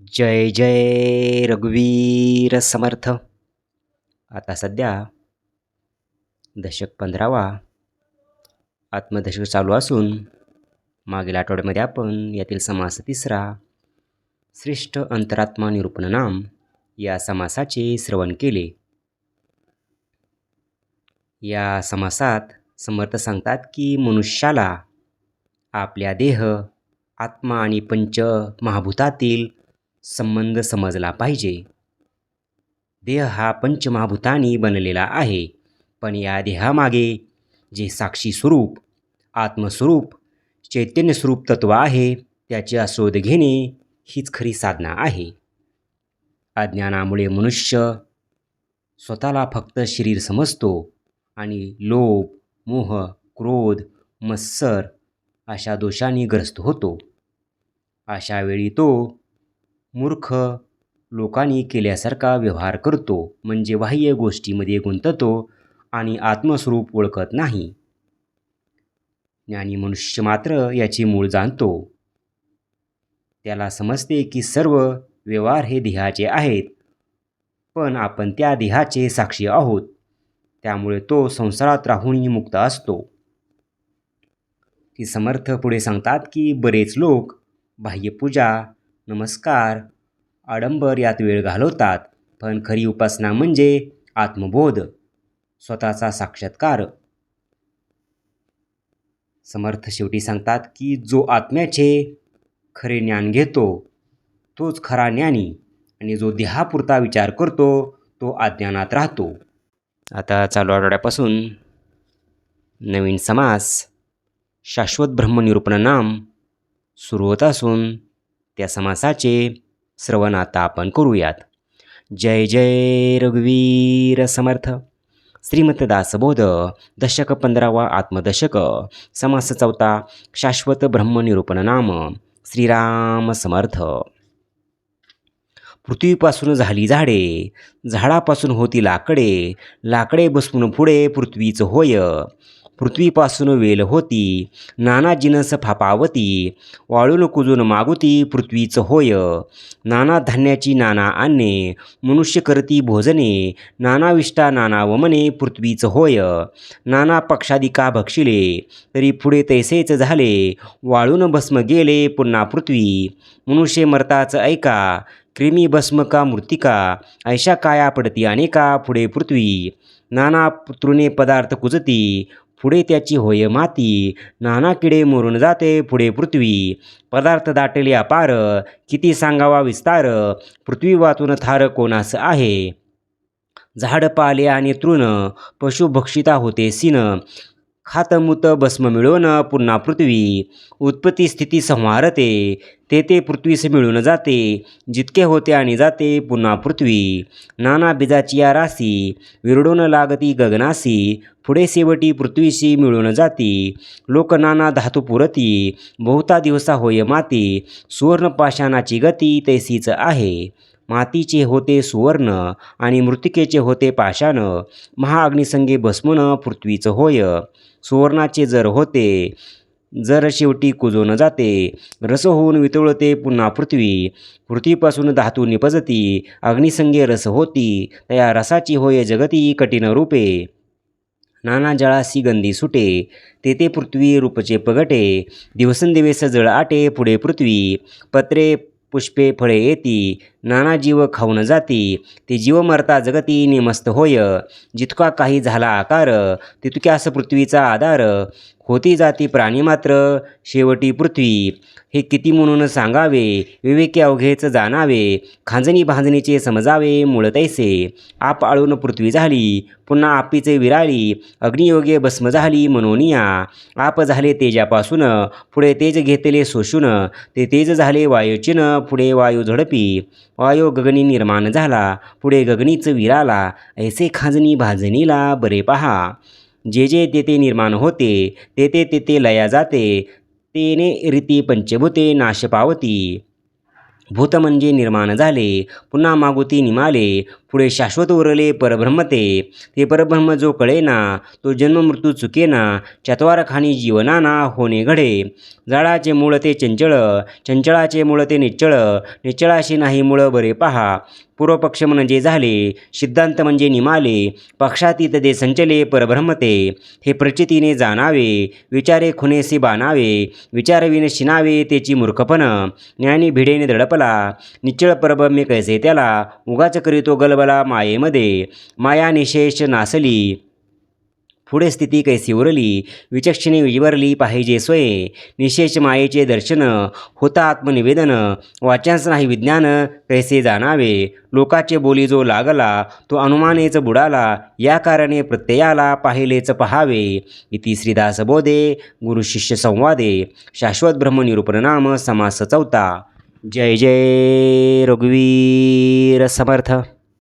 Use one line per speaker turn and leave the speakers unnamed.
जय जय रघुवीर समर्थ. आता सध्या दशक पंधरावा. आत्मदशक चालू असून मागील आठवड्यामध्ये आपण यातील समास तिसरा श्रेष्ठ अंतरात्मा निरूपण नाम या समासाचे श्रवण केले. या समासात समर्थ सांगतात की मनुष्याला आपल्या देह आत्मा आणि पंच महाभूतातील संबंध समजला पाहिजे. देह हा पंचमहाभूतांनी बनलेला आहे. पण या देहामागे जे साक्षी स्वरूप आत्मस्वरूप चैतन्य स्वरूप तत्व आहे त्याचा शोध घेणे हीच खरी साधना आहे. अज्ञानामुळे मनुष्य स्वतःला फक्त शरीर समजतो आणि लोभ मोह क्रोध मत्सर अशा दोषांनी ग्रस्त होतो. अशावेळी तो मूर्ख. लोकांनी केल्यासारखा व्यवहार करतो म्हणजे बाह्य गोष्टीमध्ये गुंततो आणि आत्मस्वरूप ओळखत नाही. ज्ञानी मनुष्य मात्र याचे मूळ जाणतो. त्याला समजते की सर्व व्यवहार हे देहाचे आहेत पण आपण त्या देहाचे साक्षी आहोत. त्यामुळे तो संसारात राहूनही मुक्त असतो. की समर्थ पुढे सांगतात की बरेच लोक बाह्यपूजा नमस्कार. आडंबर यात वेळ घालवतात पण खरी उपासना म्हणजे आत्मबोध स्वतःचा साक्षात्कार. समर्थ शेवटी सांगतात की जो आत्म्याचे खरे ज्ञान घेतो तोच खरा ज्ञानी आणि जो देहापुरता विचार करतो तो अज्ञानात राहतो. आता चालू आठवड्यापासून नवीन समास शाश्वत ब्रह्मनिरूपण नाम सुरू होत असून त्या समासाचे श्रवण आता आपण करूयात. जय जय रघुवीर समर्थ. श्रीमत दासबोध दशक पंधरावा आत्मदशक समास चौथा शाश्वत ब्रह्मनिरूपण नाम श्रीराम समर्थ. पृथ्वीपासून झाली झाडे झाडापासून होती लाकडे लाकडे बसून पुढे पृथ्वीचं होय. पृथ्वीपासून वेल होती नाना जिनस फापावती वाळून कुजून मागुती पृथ्वीचं होय नाना धान्याची नाना आणणे मनुष्य करती भोजने नाना विष्टा नाना वमने पृथ्वीचं होय नाना पक्षादिका भक्षिले तरी पुढे तैसेच झाले वाळून भस्म गेले पुन्हा पृथ्वी मनुष्य मरताच ऐका क्रिमी भस्म का मृतिका ऐशा काया पडती अनेका पुढे पृथ्वी नाना तृणे पदार्थ कुजती पुढे त्याची होय माती नाना किडे मरून जाते पुढे पृथ्वी. पदार्थ दाटली अपार किती सांगावा विस्तार पृथ्वी वातून थार कोणास आहे? झाड पाले आणि तृण पशुभक्षिता होते सिन. खातमुत भस्म मिळवून पुन्हा पृथ्वी. उत्पत्ती स्थिती संहारते ते ते पृथ्वीस मिळून जाते जितके होते आणि जाते पुन्हा पृथ्वी. नाना बिजाची या राशी विरडून लागती गगनासी पुढे शेवटी पृथ्वीशी मिळून जाती. लोकनाना धातू पुरती बहुता दिवसा होय माती. सुवर्णपाषाणाची गती तैसीच आहे. मातीचे होते सुवर्ण आणि मृतिकेचे होते पाषाण. महाअग्निसंगे भस्मन पृथ्वीचं होय. सुवर्णाचे जर होते जर शेवटी कुजून जाते. रस होऊन वितळते पुन्हा पृथ्वी. पृथ्वीपासून धातू निपजती अग्निसंगे रस होती. त्या रसाची होय जगती कठीण रूपे. नाना जळासी गंधी सुटे तेथे पृथ्वी रूपचे पगटे दिवसेंदिवस जळ आटे पुढे पृथ्वी पत्रे पुष्पे फळे येती नाना जीव खाऊन जाती ते जीव मरता जगती निमस्त होय जितका काही झाला आकार तितक्यास पृथ्वीचा आधार होती जाती प्राणी मात्र शेवटी पृथ्वी. हे किती म्हणून सांगावे? विवेकी अवघेच जाणावे. खांजणी भांजणीचे समजावे मूळ तैसे आप आळून पृथ्वी झाली पुन्हा आपीचे विराळी अग्नियोगे भस्म झाली मनोनिया आप झाले तेजापासून पुढे तेज घेतले सोशून ते तेज झाले वायुचिन पुढे वायू झडपी. वायू गगनी निर्माण झाला पुढे गगनीच विराला. ऐसे खांजणी भाजणीला बरे पहा. जे जे तेथे निर्माण होते तेथे तेथे लया जाते तेने रीती पंचभूते नाश पावती. भूत म्हणजे निर्माण झाले पुन्हा मागुती निमाले पुढे शाश्वत उरले परब्रह्म ते ते परब्रह्म जो कळेना तो जन्ममृत्यू चुकेना चत्वारखानी जीवनाना होणे घडे. झाडाचे मूळ ते चंचळ चंचळाचे मूळ ते निश्चळ निश्चळाशी नाही मूळ बरे पहा. पूर्वपक्ष म्हणजे झाले सिद्धांत म्हणजे निमाले पक्षातीत दे संचले परब्रह्मते. हे प्रचितीने जाणावे विचारे खुनेसी बाणावे विचारविन शिनावे तेची मूर्खपण ज्ञानी भिडेने दडपला निश्चळ परब्रह्मे कैसे त्याला उगाच करीतो गलबला मायेमध्ये. माया निशेष नासली. पुढे स्थिती कैसी उरली? विचक्षणे विवरली पाहिजे स्वये निशेष मायेचे दर्शन होता आत्मनिवेदन. वाचनच नाही विज्ञान कैसे जाणावे? लोकाचे बोली जो लागला तो अनुमानेच बुडाला. या कारणे प्रत्ययाला पाहिलेच पहावे. इति श्रीदास बोधे गुरुशिष्य संवादे. शाश्वत ब्रह्मनिरूपणनाम समास चौथा. जय जय रघुवीर समर्थ.